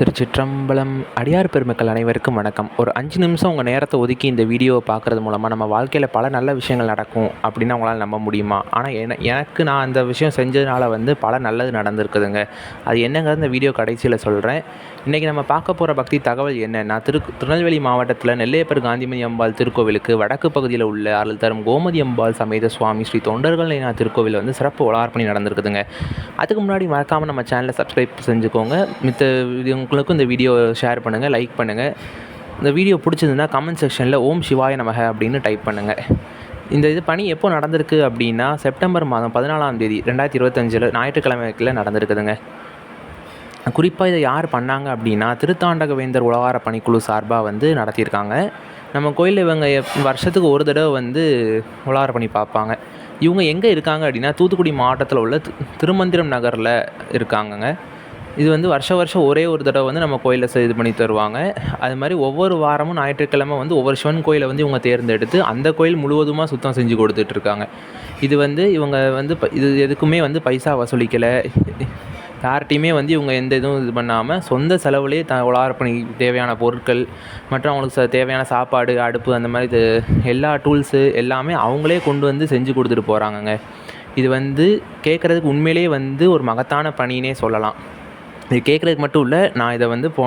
திருச்சிற்றம்பலம் அடியார் பெருமக்கள் அனைவருக்கும் வணக்கம். ஒரு அஞ்சு நிமிஷம் உங்கள் நேரத்தை ஒதுக்கி இந்த வீடியோவை பார்க்குறது மூலமாக நம்ம வாழ்க்கையில் பல நல்ல விஷயங்கள் நடக்கும் அப்படின்னு அவங்களால் நம்ப முடியுமா? ஆனால் என எனக்கு நான் அந்த விஷயம் செஞ்சதுனால வந்து பல நல்லது நடந்திருக்குதுங்க. அது என்னங்கிறது இந்த வீடியோ கடைசியில் சொல்கிறேன் இன்றைக்கி நம்ம பார்க்க போகிற பக்தி தகவல் என்ன நான் திரு திருநெல்வேலி மாவட்டத்தில் நெல்லையப்பர் காந்திமதி அம்பாள் திருக்கோவிலுக்கு வடக்கு பகுதியில் உள்ள அருள் தரும் கோமதி அம்பாள் சமேத சுவாமி ஸ்ரீ தொண்டர்கள் நான் திருக்கோவில் வந்து சிறப்பு உலார்ப்பணி நடந்திருக்குதுங்க. அதுக்கு முன்னாடி மறக்காமல் நம்ம சேனலை சப்ஸ்கிரைப் செஞ்சுக்கோங்க. மித்த இது உங்களுக்கும் இந்த வீடியோ ஷேர் பண்ணுங்கள் லைக் பண்ணுங்கள் இந்த வீடியோ பிடிச்சிருந்ததுன்னா கமெண்ட் செக்ஷனில் ஓம் சிவாய நமக அப்படின்னு டைப் பண்ணுங்கள் இந்த இது பணி எப்போ நடந்திருக்கு அப்படின்னா செப்டம்பர் மாதம் பதினாலாம் தேதி ரெண்டாயிரத்தி இருபத்தஞ்சில் ஞாயிற்றுக்கிழமைக்கில் நடந்திருக்குதுங்க. குறிப்பாக இதை யார் பண்ணாங்க அப்படின்னா திருத்தாண்டக வேந்தர் உலகார பணிக்குழு சார்பாக வந்து நடத்தியிருக்காங்க. நம்ம கோயிலில் இவங்க வருஷத்துக்கு ஒரு தடவை வந்து உலகார பணி பார்ப்பாங்க. இவங்க எங்கே இருக்காங்க அப்படின்னா தூத்துக்குடி மாவட்டத்தில் உள்ள திருமந்திரம் நகரில் இருக்காங்கங்க. இது வந்து வருஷ வருஷம் ஒரே ஒரு தடவை வந்து நம்ம கோயிலில் இது பண்ணி தருவாங்க. அது மாதிரி ஒவ்வொரு வாரமும் ஞாயிற்றுக்கிழமை வந்து ஒவ்வொரு சிவன் கோயிலை வந்து இவங்க தேர்ந்தெடுத்து அந்த கோயில் முழுவதுமாக சுத்தம் செஞ்சு கொடுத்துட்டு இருக்காங்க இது வந்து இவங்க வந்து ப- இது எதுக்குமே வந்து பைசா வசூலிக்கலை. யார்கிட்டையுமே வந்து இவங்க எந்த இதுவும் இது பண்ணாமல் சொந்த செலவுலேயே த உலாரப்பணி தேவையான பொருட்கள் மற்றும் அவங்களுக்கு ச- தேவையான சாப்பாடு அடுப்பு அந்த மாதிரி இது எல்லா டூல்ஸு எல்லாமே அவங்களே கொண்டு வந்து செஞ்சு கொடுத்துட்டு போகிறாங்கங்க இது வந்து கேட்குறதுக்கு உண்மையிலேயே வந்து ஒரு மகத்தான பணின்னே சொல்லலாம். இது கேட்குறதுக்கு மட்டும் இல்லை நான் இதை வந்து போ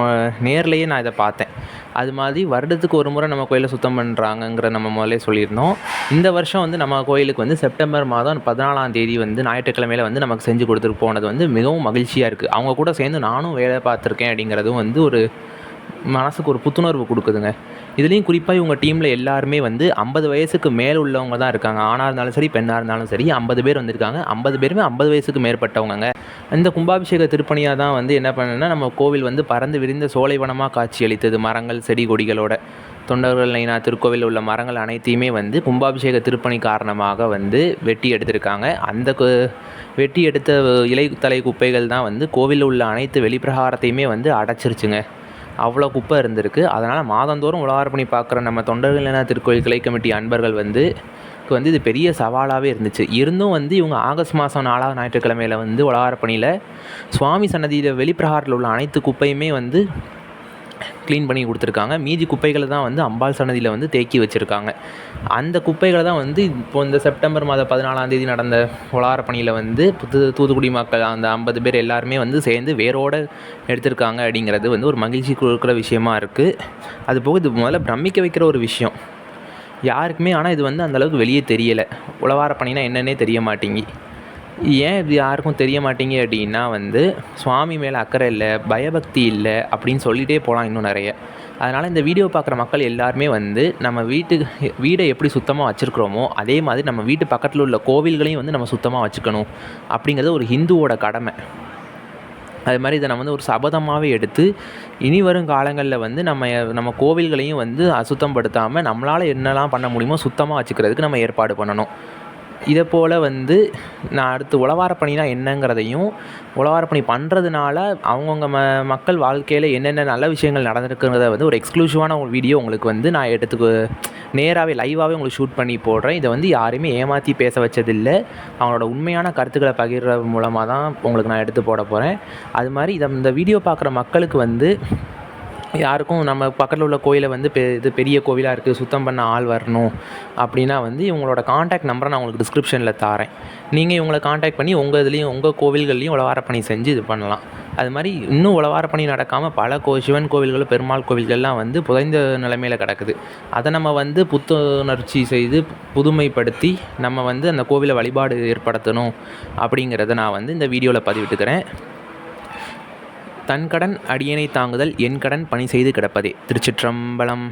நேர்லேயே நான் இதை பார்த்தேன். அது மாதிரி வருடத்துக்கு ஒரு முறை நம்ம கோயிலை சுத்தம் பண்ணுறாங்கங்கிற நம்ம முதல்ல சொல்லியிருந்தோம். இந்த வருஷம் வந்து நம்ம கோயிலுக்கு வந்து செப்டம்பர் மாதம் பதினாலாம் தேதி வந்து ஞாயிற்றுக்கிழமையில வந்து நமக்கு செஞ்சு கொடுத்துட்டு போனது வந்து மிகவும் மகிழ்ச்சியாக இருக்குது அவங்க கூட சேர்ந்து நானும் வேலை பார்த்துருக்கேன் அப்படிங்கிறதும் வந்து ஒரு மனசுக்கு ஒரு புத்துணர்வு கொடுக்குதுங்க. இதுலேயும் குறிப்பாக இவங்க டீமில் எல்லாருமே வந்து ஐம்பது வயசுக்கு மேல் உள்ளவங்க தான் இருக்காங்க. ஆணாக இருந்தாலும் சரி பெண்ணாக இருந்தாலும் சரி ஐம்பது பேர் வந்திருக்காங்க. ஐம்பது பேருமே ஐம்பது வயசுக்கு மேற்பட்டவங்கங்க. இந்த கும்பாபிஷேக திருப்பணியாக தான் வந்து என்ன பண்ணுன்னா நம்ம கோவில் வந்து பறந்து விரிந்த சோலைவனமாக காட்சி அளித்தது. மரங்கள் செடி கொடிகளோட தொண்டர்கள் நைனா திருக்கோவில் உள்ள மரங்கள் அனைத்தையுமே வந்து கும்பாபிஷேக திருப்பணி காரணமாக வந்து வெட்டி எடுத்திருக்காங்க. அந்த வெட்டி எடுத்த இலை தலை குப்பைகள் தான் வந்து கோவிலில் உள்ள அனைத்து வெளிப்பிரகாரத்தையுமே வந்து அடைச்சிருச்சுங்க. அவ்வளோ குப்பை இருந்திருக்கு. அதனால் மாதந்தோறும் உலகார பார்க்குற நம்ம தொண்டர்கள் என திருக்கோயில் கிளை கமிட்டி அன்பர்கள் வந்து வந்து இது பெரிய சவாலாகவே இருந்துச்சு. இருந்தும் வந்து இவங்க ஆகஸ்ட் மாதம் நாலாவது ஞாயிற்றுக்கிழமையில வந்து உலகாரப்பணியில் சுவாமி சன்னதியில் வெளிப்பிரகாரத்தில் உள்ள அனைத்து குப்பையுமே வந்து க்ளீன் பண்ணி கொடுத்துருக்காங்க. மீதி குப்பைகளை தான் வந்து அம்பாள் சன்னதியில் வந்து தேக்கி வச்சுருக்காங்க. அந்த குப்பைகளை தான் வந்து இப்போ இந்த செப்டம்பர் மாதம் பதினாலாம் தேதி நடந்த உலார பணியில் வந்து புது தூத்துக்குடி மக்கள் அந்த ஐம்பது பேர் எல்லாருமே வந்து சேர்ந்து வேரோடு எடுத்திருக்காங்க அப்படிங்கிறது வந்து ஒரு மகிழ்ச்சி கொடுக்குற விஷயமா இருக்குது அது போக இது முதல்ல பிரமிக்க வைக்கிற ஒரு விஷயம். யாருக்குமே ஆனால் இது வந்து அந்தளவுக்கு வெளியே தெரியலை. உழவார பணினா என்னன்னே தெரிய மாட்டேங்கி. ஏன் இது யாருக்கும் தெரிய மாட்டீங்க அப்படின்னா வந்து சுவாமி மேலே அக்கறை இல்லை பயபக்தி இல்லை அப்படின்னு சொல்லிகிட்டே போகலாம் இன்னும் நிறைய. அதனால் இந்த வீடியோ பார்க்குற மக்கள் எல்லாருமே வந்து நம்ம வீட்டுக்கு வீடை எப்படி சுத்தமாக வச்சுருக்கிறோமோ அதே மாதிரி நம்ம வீட்டு பக்கத்தில் உள்ள கோவில்களையும் வந்து நம்ம சுத்தமாக வச்சுக்கணும் அப்படிங்கிறது ஒரு ஹிந்துவோட கடமை. அது மாதிரி இதை நம்ம வந்து ஒரு சபதமாகவே எடுத்து இனி வரும் காலங்களில் வந்து நம்ம நம்ம கோவில்களையும் வந்து அசுத்தப்படுத்தாமல் நம்மளால் என்னெல்லாம் பண்ண முடியுமோ சுத்தமாக வச்சுக்கிறதுக்கு நம்ம ஏற்பாடு பண்ணணும். இதை போல் வந்து நான் அடுத்து உழவார என்னங்கிறதையும் உழவார பணி பண்ணுறதுனால அவங்கவுங்க ம மக்கள் வாழ்க்கையில் என்னென்ன நல்ல விஷயங்கள் நடந்திருக்குங்கிறத வந்து ஒரு எக்ஸ்க்ளூசிவான ஒரு வீடியோ உங்களுக்கு வந்து நான் எடுத்துக்கு நேராகவே லைவாகவே உங்களுக்கு ஷூட் பண்ணி போடுறேன். இதை வந்து யாரையுமே ஏமாற்றி பேச வச்சதில்லை. அவங்களோட உண்மையான கருத்துக்களை பகிர்ற மூலமாக தான் உங்களுக்கு நான் எடுத்து போட போகிறேன் அது மாதிரி இதை இந்த வீடியோ பார்க்குற மக்களுக்கு வந்து யாருக்கும் நம்ம பக்கத்தில் உள்ள கோயிலை வந்து பெ இது பெரிய கோவிலாக இருக்குது சுத்தம் பண்ண ஆள் வரணும் அப்படின்னா வந்து இவங்களோட காண்டாக்ட் நம்பரை நான் உங்களுக்கு டிஸ்கிரிப்ஷனில் தாரேன் நீங்கள் இவங்களை காண்டாக்ட் பண்ணி உங்கள் இதுலேயும் உங்கள் கோவில்கள்லையும் உழவார பணி செஞ்சு இது பண்ணலாம். அது மாதிரி இன்னும் உழவார பணி நடக்காமல் பல கோ சிவன் கோவில்கள் பெருமாள் கோவில்கள்லாம் வந்து புதைந்த நிலைமையில் கிடக்குது. அதை நம்ம வந்து புத்துணர்ச்சி செய்து புதுமைப்படுத்தி நம்ம வந்து அந்த கோவிலை வழிபாடு ஏற்படுத்தணும் அப்படிங்கிறத நான் வந்து இந்த வீடியோவில் பதிவிட்டுக்கிறேன். தன் கடன் அடியனை தாங்குதல் என் கடன் பணி செய்து கிடப்பதே. திருச்சிற்றம்பலம்.